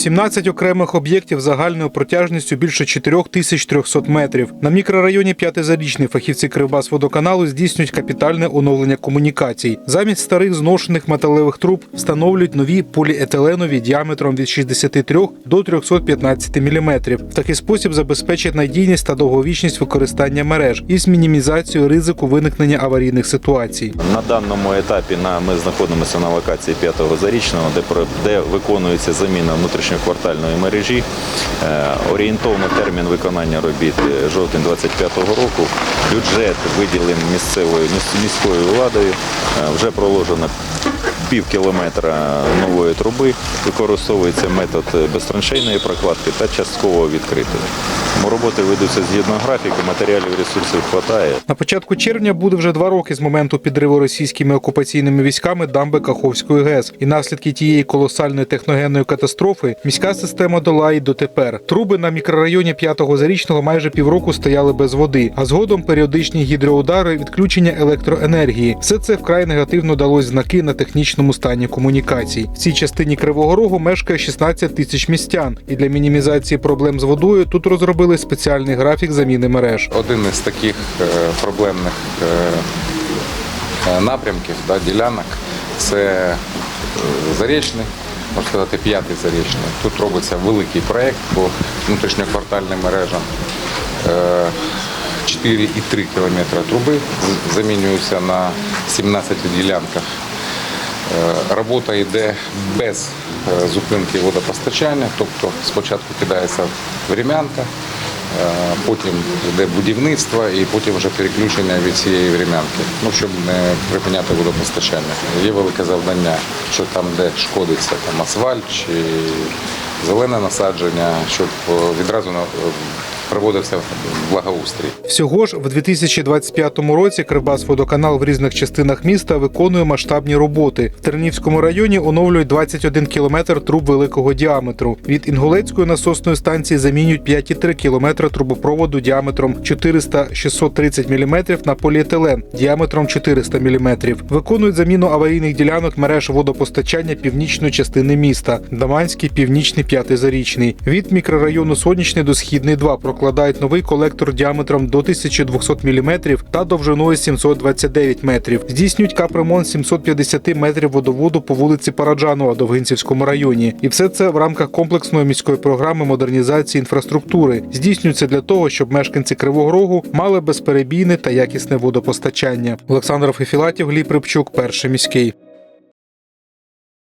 17 окремих об'єктів загальною протяжністю більше 4300 метрів. На мікрорайоні П'ятизарічний фахівці Кривбасводоканалу здійснюють капітальне оновлення комунікацій. Замість старих зношених металевих труб встановлюють нові поліетиленові діаметром від 63 до 315 мм. В такий спосіб забезпечать надійність та довговічність використання мереж із мінімізацією ризику виникнення аварійних ситуацій. На даному етапі на, ми знаходимося на локації п'ятого зарічного, де, де виконується заміна внутрішньоквартальної мережі. Е, орієнтовно термін виконання робіт е, жовтень 25-го року. Бюджет виділений місцевою міською владою. Е, вже проложено пів кілометра нової труби. Використовується метод безтраншейної прокладки та частково відкритої. Роботи ведуться згідно графіку, матеріалів ресурсів вистачає. На початку червня буде вже два роки з моменту підриву російськими окупаційними військами дамби Каховської ГЕС. І наслідки тієї колосальної техногенної катастрофи міська система долає дотепер. Труби на мікрорайоні п'ятого зарічного майже півроку стояли без води, а згодом періодичні гідроудари, відключення електроенергії. Все це вкрай негативно далось знаки на технічному стані комунікацій. В цій частині Кривого Рогу мешкає 16 тисяч містян, і для мінімізації проблем з водою тут розробили спеціальний графік заміни мереж. Один із таких е, проблемних е, е, напрямків, да, ділянок, це Зарічний, можна сказати, п'ятий Зарічний. Тут робиться великий проєкт по внутрішньоквартальним мережам. Е, 4,3 кілометра труби замінюються на 17 ділянках. Е, Робота йде без е, зупинки водопостачання, тобто спочатку кидається врем'янка, е, потім йде будівництво і потім вже переключення від цієї врем'янки, ну, щоб не припиняти водопостачання. Є велике завдання, що там, де шкодиться там, асфальт чи зелене насадження, щоб відразу проводився благоустрій. Всього ж в 2025 році Кривбасводоканал в різних частинах міста виконує масштабні роботи. В Тернівському районі оновлюють 21 кілометр труб великого діаметру. Від Інгулецької насосної станції замінюють 5,3 кілометри трубопроводу діаметром 400-630 мм на поліетилен діаметром 400 мм. Виконують заміну аварійних ділянок мереж водопостачання північної частини міста Даманський, північний, п'ятий зарічний. Від мікрорайону Сонячний до Східний 2 прокладають новий колектор діаметром до 1200 мм та довжиною 729 метрів. Здійснюють капремонт 750 метрів водоводу по вулиці Параджанова Довгинцівському районі. І все це в рамках комплексної міської програми модернізації інфраструктури здійснюється для того, щоб мешканці Кривого Рогу мали безперебійне та якісне водопостачання. Олександр Фефілатів, Гліб Рибчук, перший міський.